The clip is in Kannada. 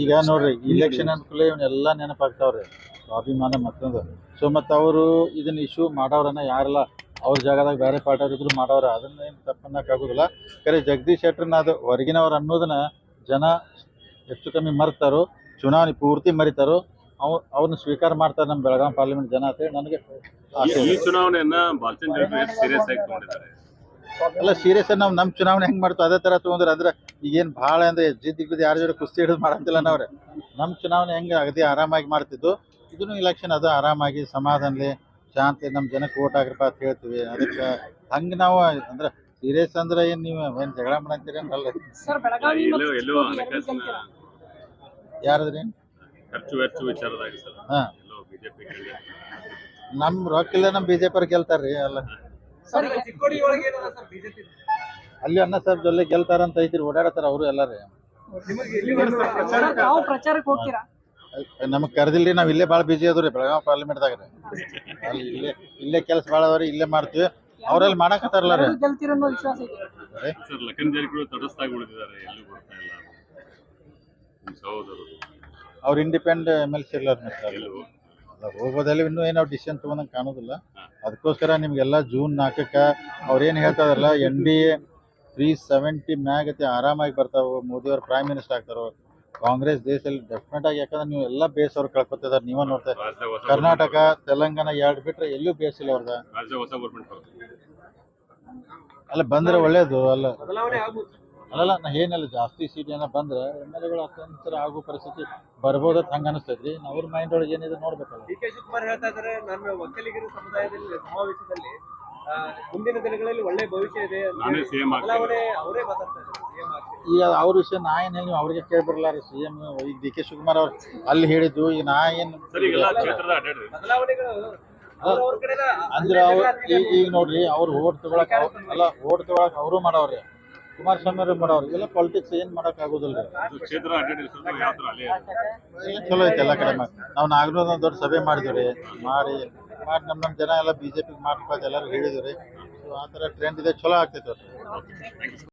ಈಗ ನೋಡ್ರಿ ಇಲೆಕ್ಷನ್ ಅನ್ಕೂಲ ಇವನ್ನೆಲ್ಲ ನೆನಪಾಗ್ತಾವ್ರಿ. ಸ್ವಾಭಿಮಾನ ಮತ್ತೊಂದು. ಸೊ ಮತ್ತು ಅವರು ಇದನ್ನ ಇಶ್ಯೂ ಮಾಡೋರನ್ನ ಯಾರೆಲ್ಲ ಅವ್ರ ಜಾಗದಾಗ ಬೇರೆ ಪಾರ್ಟಿಯವ್ರು ಇದ್ರು ಮಾಡವ್ರ ಅದನ್ನ ಏನು ತಪ್ಪನ್ನಕ್ಕಾಗೋದಿಲ್ಲ ಖರೆ ಜಗದೀಶ್ ಶೆಟ್ಟರ್ನ ಅದು ಹೊರಗಿನವ್ರು ಅನ್ನೋದನ್ನ ಜನ ಹೆಚ್ಚು ಕಮ್ಮಿ ಮರ್ತಾರೋ ಚುನಾವಣೆ ಪೂರ್ತಿ ಮರಿತಾರೋ. ಅವ್ ಅವ್ರನ್ನ ಸ್ವೀಕಾರ ಮಾಡ್ತಾರೆ ನಮ್ಮ ಬೆಳಗಾವಿ ಪಾರ್ಲಿಮೆಂಟ್ ಜನ ಅಂತೇಳಿ ನನಗೆ ಈ. ಚುನಾವಣೆಯನ್ನ ಸೀರಿಯಸ್ ಆಗಿ ತಗೊಂಡಿದ್ದಾರೆ. ಅಲ್ಲ ಸೀರಿಯಸ್ ನಾವು ನಮ್ಮ ಚುನಾವಣೆ ಹೆಂಗ್ ಮಾಡ್ತೀವಿ ಅದೇ ತರ ತಗೊಂಡ್ರೆ ಅಂದ್ರೆ ಈಗೇನ್ ಭಾಳ ಅಂದ್ರೆ ಜಿದ್ದಿ ದಿಗ್ಗದ ಯಾರ ಜೊತೆ ಕುಸ್ತಿ ಹಿಡಿದು ಮಾಡಂತಿಲ್ಲ ನಾವ್ರೆ. ನಮ್ಮ ಚುನಾವಣೆ ಹೆಂಗ್ ಅಗದಿ ಆರಾಮಾಗಿ ಮಾಡ್ತಿದ್ದು ಇದನ್ನು ಇಲೆಕ್ಷನ್ ಅದು ಆರಾಮಾಗಿ ಸಮಾಧಾನಲಿ ಶಾಂತಿ ನಮ್ಮ ಜನಕ್ಕೆ ಓಟ್ ಆಗ್ರಪ್ಪ ಅಂತ ಹೇಳ್ತೀವಿ. ಅದಕ್ಕೆ ಹಂಗ ನಾವು ಅಂದ್ರೆ ಸೀರಿಯಸ್ ಅಂದ್ರೆ ಏನ್ ನೀವು ಏನ್ ಜಗಳ ಮಾಡಂತೀರಿ ಅಲ್ಲ? ಯಾರದ್ರಿ? ಖರ್ಚು ವೆಚ್ಚ ವಿಚಾರದಾಗ ಸರ್. ಹಾ. ನಮ್ಮ ರೊಕ್ಕಿಲ್ಲ ನಮ್ಮ ಬಿ ಜೆ ಪಿ ಗೆಲ್ತಾರ್ರಿ ಅಲ್ಲ. ಅಲ್ಲಿ ಅನ್ನ ಸಾಹೇಬ್ ಜೊಲ್ಲೆ ಗೆಲ್ತಾರಂತ ಐತಿ ಓಡಾಡತಾರ ಅವರು ಎಲ್ಲಾರಿ. ನಿಮಗೆ ಇಲ್ಲಿ ಬರ್ತದೆ ಸರ್, ತಾವು ಪ್ರಚಾರಕ್ಕೆ ಹೋಗ್ತೀರಾ? ನಮಗೆ ಕರೆದಿಲ್ರಿ ನಾವು ಇಲ್ಲೇ ಬಾಳ ಬಿಜಿ ಅದ್ರಿ ಬೆಳಗಾವಿ ಪಾರ್ಲಿಮೆಂಟ್ ದಾಗ ಅಲ್ಲಿ ಇಲ್ಲೇ ಇಲ್ಲೇ ಕೆಲಸ ಬಾಳ ಅದಾವ್ರಿ ಇಲ್ಲೇ ಮಾಡ್ತೀವಿ. ಅವ್ರಲ್ಲಿ ಮಾಡಕತ್ತಾರಲ್ಲ ರೀ. ಎರಡೂ ಗೆಲ್ತೀರ ಅನ್ನೋ ವಿಶ್ವಾಸ ಇದೆ. ಸರ್ ಲಖನ್ ಜಾರಕಿಹೊಳಿ ತಟಸ್ಥಾಗಿ ಉಳಿದಿದ್ದಾರೆ ಎಲ್ಲೂ ಬರ್ತಾ ಇಲ್ಲ. ನಿಮ್ಮ ಇಂಡಿಪೆಂಡ್ ಎಂ ಎಲ್ ಸಿ ಇಲ್ಲ ಎಲ್ಲೂ ಹೋಗೋದಲ್ಲಿ ಇನ್ನೂ ಏನೋ ಡಿಸಿಷನ್ ತೊಗೊಂಡಂಗೆ ಕಾಣೋದಿಲ್ಲ. ಅದಕ್ಕೋಸ್ಕರ ನಿಮಗೆಲ್ಲ ಜೂನ್ ನಾಲ್ಕಕ್ಕೆ ಅವ್ರೇನು ಹೇಳ್ತಾರಲ್ಲ N D A three seventy ಮ್ಯಾಗತಿ ಆರಾಮಾಗಿ ಬರ್ತಾವೆ ಮೋದಿಯವ್ರು ಪ್ರೈಮ್ ಮಿನಿಸ್ಟರ್ ಆಗ್ತಾರೋ ಕಾಂಗ್ರೆಸ್ ದೇಶದಲ್ಲಿ ಡೆಫಿನೆಟ್ ಆಗಿ ಯಾಕಂದ್ರೆ ನೀವು ಎಲ್ಲ ಬೇಸ್ ಅವ್ರು ಕಳ್ಕೊತಿದಾರೆ ನೀವೇ ನೋಡ್ತಾ ಕರ್ನಾಟಕ ತೆಲಂಗಾಣ ಎರಡು ಬಿಟ್ರೆ ಎಲ್ಲೂ ಬೇಸ್ ಇಲ್ಲ ಅವ್ರದ ಅಲ್ಲ ಬಂದ್ರೆ ಒಳ್ಳೇದು ಅಲ್ಲ. ಅಲ್ಲಲ್ಲ ನಾ ಏನಿಲ್ಲ ಜಾಸ್ತಿ ಸೀಟ್ ಏನೋ ಬಂದ್ರೆ ಎಂ ಎಲ್ ಎಗಳು ಅತ್ಯಂತರ ಆಗೋ ಪರಿಸ್ಥಿತಿ ಬರ್ಬೋದತ್ ಹಂಗೆ ಅನಿಸ್ತೈತ್ರಿ. ಅವ್ರ ಮೈಂಡ್ ಒಳಗೆ ಏನಿದೆ ನೋಡ್ಬೇಕಲ್ಲ. ಡಿ ಕೆ ಶಿವಕುಮಾರ್ ಹೇಳ್ತಾ ಇದ್ದಾರೆ ನನ್ನ ಒಕ್ಕಲಿಗರ ಸಮುದಾಯದಲ್ಲಿ ಸಮಾವೇಶದಲ್ಲಿ ಮುಂದಿನ ದಿನಗಳಲ್ಲಿ ಒಳ್ಳೆ ಭವಿಷ್ಯ ಇದೆ ಅಂತ ನಾನೇ ಸಿಎಂ ಆಗ್ತೀನಿ. ಬದಲಾವಣೆ ಅವರೇ ಮಾತಾಡ್ತಾ ಇದ್ದಾರೆ ಸಿಎಂ ಆಗ್ತೀನಿ. ಈಗ ಅವ್ರ ವಿಷಯ ನಾ ಏನು ಹೇಳಿ ನೀವು ಅವ್ರಿಗೆ ಕೇಳ್ಬರಲ್ಲ ರೀ ಸಿ ಎಂ ಈಗ ಡಿ ಕೆ ಶಿವಕುಮಾರ್ ಅವ್ರು ಅಲ್ಲಿ ಹೇಳಿದ್ದು ಈಗ ನಾ ಏನು ಅಂದ್ರೆ ಅವ್ರು ಈಗ ಈಗ ನೋಡ್ರಿ ಅವ್ರು ಓಟ್ ತಗೊಳಕ್ ಅಲ್ಲ ಓಟ್ ತಗೊಳಕ್ ಅವರು ಮಾಡವ್ರಿ. ಕುಮಾರಸ್ವಾಮಿ ಅವ್ರಿಗೆ ಮಾಡೋರು. ಇಲ್ಲ ಪಾಲಿಟಿಕ್ಸ್ ಏನ್ ಮಾಡಕ್ ಆಗೋದಿಲ್ಲ ಕ್ಷೇತ್ರ. ಚಲೋ ಐತೆ ಎಲ್ಲ ಕಡೆ ಮಾಡಿ ನಾವು ನಾಗನೂರ್ ದೊಡ್ಡ ಸಭೆ ಮಾಡಿದ್ರಿ ಮಾಡಿ ಮಾಡಿ ನಮ್ ನಮ್ ಜನ ಎಲ್ಲ ಬಿಜೆಪಿ ಮಾಡ್ಬೇಕು ಎಲ್ಲರೂ ಹೇಳಿದ್ರಿ ಸೊ ಆ ಥರ ಟ್ರೆಂಡ್ ಇದೆ. ಚಲೋ ಆಗ್ತೈತೆ